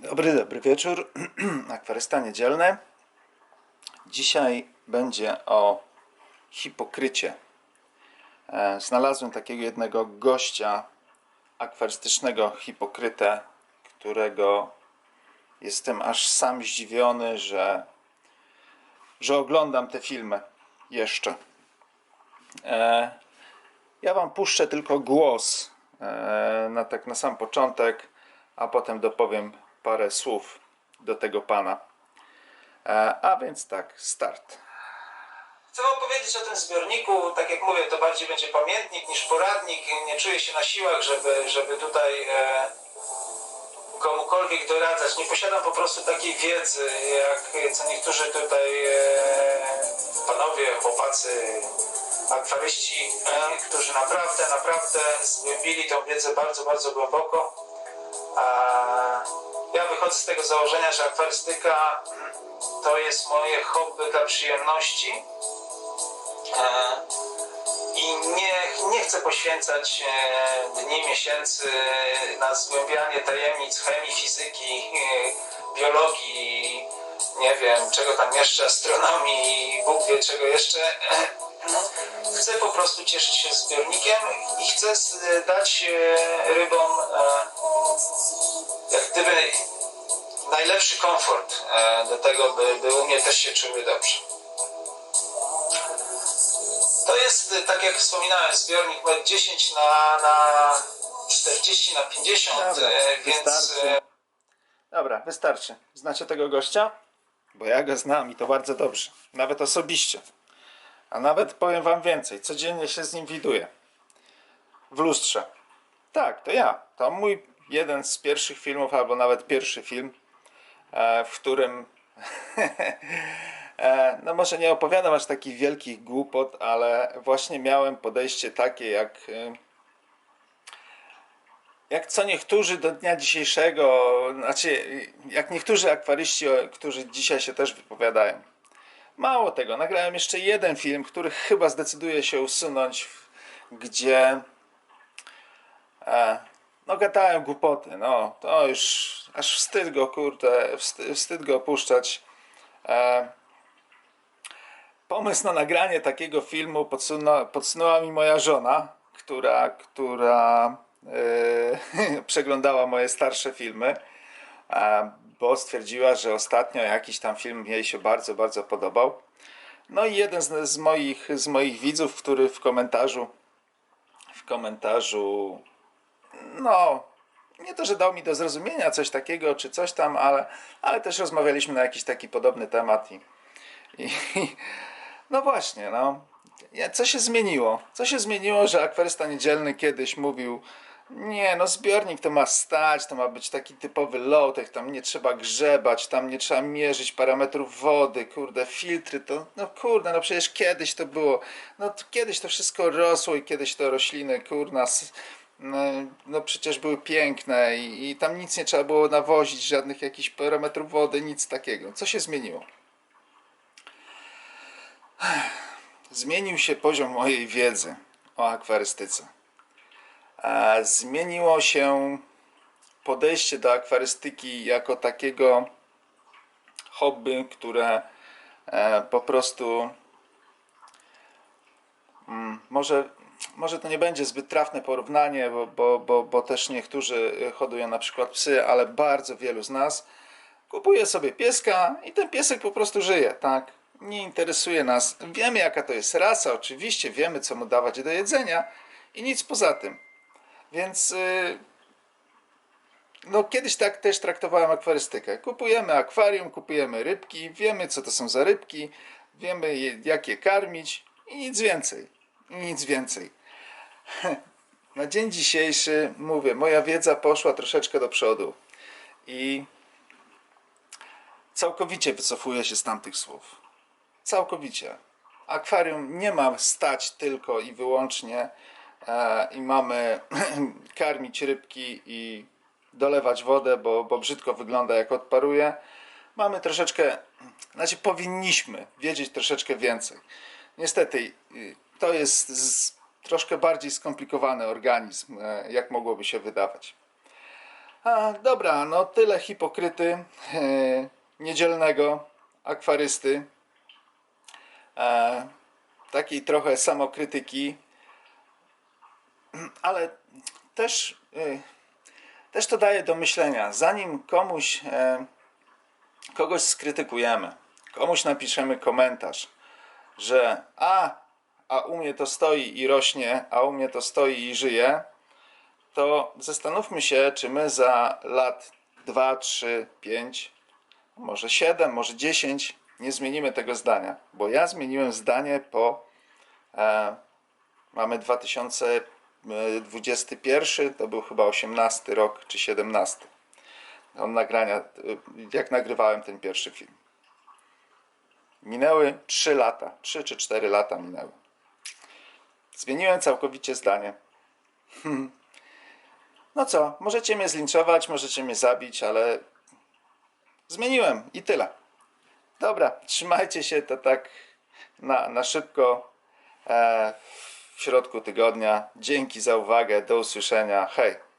Dobry, dobry wieczór. Akwarysta niedzielny. Dzisiaj będzie o hipokrycie. E, Znalazłem takiego jednego gościa akwarystycznego hipokrytę, którego jestem aż sam zdziwiony, że, że oglądam te filmy jeszcze. E, Ja wam puszczę tylko głos e, na tak na sam początek, a potem dopowiem parę słów do tego pana. E, A więc tak, start. Chcę wam powiedzieć o tym zbiorniku. Tak jak mówię, to bardziej będzie pamiętnik niż poradnik. Nie czuję się na siłach, żeby, żeby tutaj e, komukolwiek doradzać. Nie posiadam po prostu takiej wiedzy, jak co niektórzy tutaj e, panowie, chłopacy, akwaryści, którzy naprawdę, naprawdę zgłębili tą wiedzę bardzo, bardzo głęboko. Ja wychodzę z tego założenia, że akwarystyka to jest moje hobby dla przyjemności. E, I nie, nie chcę poświęcać e, dni, miesięcy na zgłębianie tajemnic chemii, fizyki, e, biologii, nie wiem, czego tam jeszcze, astronomii, Bóg wie czego jeszcze. Chcę po prostu cieszyć się zbiornikiem i chcę dać e, rybom e, jak gdyby najlepszy komfort e, do tego, by, by u mnie też się czuły dobrze. To jest, tak jak wspominałem, zbiornik metr 10 na, na 40 na 50, Dobra, więc wystarczy. Dobra, wystarczy. Znacie tego gościa? Bo ja go znam i to bardzo dobrze. Nawet osobiście. A nawet powiem wam więcej. Codziennie się z nim widuję. W lustrze. Tak, to ja. To mój jeden z pierwszych filmów, albo nawet pierwszy film, e, w którym e, no może nie opowiadam aż takich wielkich głupot, ale właśnie miałem podejście takie jak e, jak co niektórzy do dnia dzisiejszego, znaczy jak niektórzy akwaryści, którzy dzisiaj się też wypowiadają. Mało tego, nagrałem jeszcze jeden film, który chyba zdecyduje się usunąć, gdzie e, no gadałem głupoty, no to już aż wstyd go, kurde, wstyd, wstyd go opuszczać. E, pomysł na nagranie takiego filmu podsunęła, podsunęła mi moja żona, która, która e, przeglądała moje starsze filmy, e, bo stwierdziła, że ostatnio jakiś tam film jej się bardzo, bardzo podobał. No i jeden z, z, moich, z moich widzów, który w komentarzu w komentarzu no nie to, że dał mi do zrozumienia coś takiego czy coś tam, ale, ale też rozmawialiśmy na jakiś taki podobny temat i, i no właśnie, no. Co się zmieniło? Co się zmieniło, że akwarysta niedzielny kiedyś mówił nie, no zbiornik to ma stać, to ma być taki typowy low-tech, tam nie trzeba grzebać, tam nie trzeba mierzyć parametrów wody, kurde, filtry, to, no kurde, no przecież kiedyś to było, no to kiedyś to wszystko rosło i kiedyś to rośliny, kurna, no, no przecież były piękne i, i tam nic nie trzeba było nawozić, żadnych jakichś parametrów wody, nic takiego. Co się zmieniło? Zmienił się poziom mojej wiedzy o akwarystyce. Zmieniło się podejście do akwarystyki jako takiego hobby, które e, po prostu mm, może, może to nie będzie zbyt trafne porównanie, bo, bo, bo, bo też niektórzy hodują na przykład psy, ale bardzo wielu z nas kupuje sobie pieska i ten piesek po prostu żyje, tak? Nie interesuje nas. Wiemy jaka to jest rasa, oczywiście wiemy co mu dawać do jedzenia i nic poza tym. Więc y, no kiedyś tak też traktowałem akwarystykę. Kupujemy akwarium, kupujemy rybki, wiemy co to są za rybki, wiemy jak je karmić i nic więcej. I nic więcej. Na dzień dzisiejszy mówię, moja wiedza poszła troszeczkę do przodu i całkowicie wycofuję się z tamtych słów. Całkowicie. Akwarium nie ma stać tylko i wyłącznie i mamy karmić rybki i dolewać wodę, bo, bo brzydko wygląda jak odparuje. Mamy troszeczkę, znaczy powinniśmy wiedzieć troszeczkę więcej. Niestety y, to jest z, troszkę bardziej skomplikowany organizm, e, jak mogłoby się wydawać. A, dobra, no tyle hipokryty, e, niedzielnego akwarysty, e, takiej trochę samokrytyki, ale też, e, też to daje do myślenia. Zanim komuś, e, kogoś skrytykujemy, komuś napiszemy komentarz, że a, a u mnie to stoi i rośnie, a u mnie to stoi i żyje, to zastanówmy się, czy my za lat 2, 3, 5, może 7, może 10 nie zmienimy tego zdania. Bo ja zmieniłem zdanie po. E, mamy 2021, to był chyba 18 rok czy 17. On nagrania, jak nagrywałem ten pierwszy film. Minęły 3 lata, 3 czy 4 lata minęły. Zmieniłem całkowicie zdanie. No co, możecie mnie zlinczować, możecie mnie zabić, ale zmieniłem i tyle. Dobra, trzymajcie się to tak na, na szybko e, w środku tygodnia. Dzięki za uwagę, do usłyszenia. Hej!